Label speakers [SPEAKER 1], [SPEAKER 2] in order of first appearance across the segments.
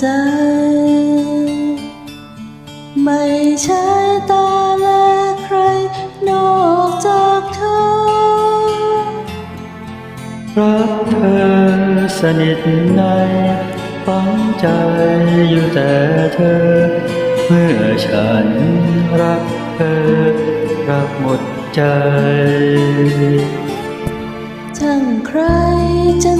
[SPEAKER 1] ใจ ไม่ใช่ตาและใคร นอกจากเธอ
[SPEAKER 2] รักเธอสนิทในฝังใจอยู่แต่เธอ เมื่อฉันรักเธอ รักหมดใจ
[SPEAKER 1] ช่างใครจะ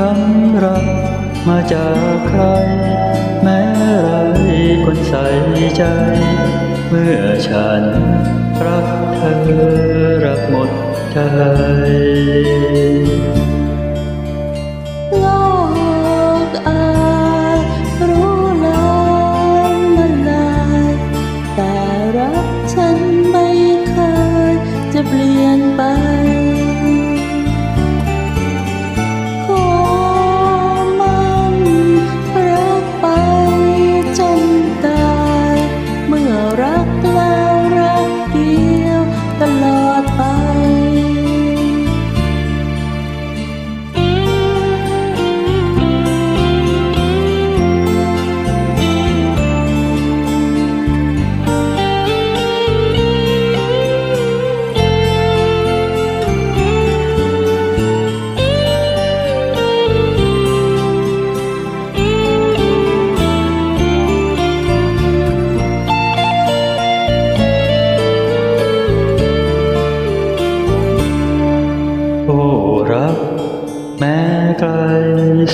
[SPEAKER 2] ฉันรักมาจากใคร แม้ไรคนใส่ใจ เมื่อฉันรักเธอรักหมดใจ
[SPEAKER 1] โลกอาจรู้ลามมันลายแต่รักฉันไม่เคยจะเปลี่ยนไป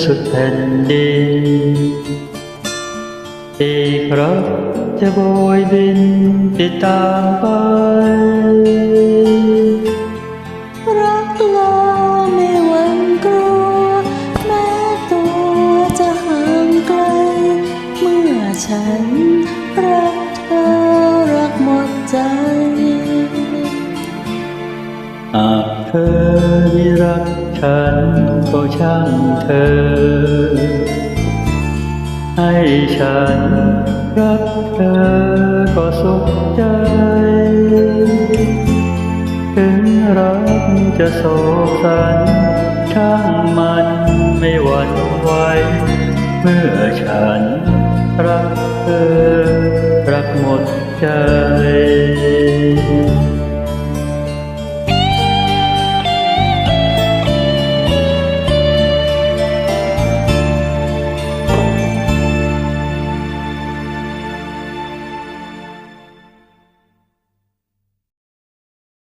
[SPEAKER 2] สุดแผ่นดินอีกรักจะโบยบินติดตามไป
[SPEAKER 1] รักเราไม่หวั่นกลัว แม้ตัวจะห่างไกล เมื่อฉันรักเธอรักหมดใจ
[SPEAKER 2] เธอไม่รักฉันก็ช่างเธอ ให้ฉันรักเธอก็สุขใจ ถึงรักจะโศกสันช่างมันไม่หวั่นไหวเมื่อฉันรักเธอ รักหมดใจ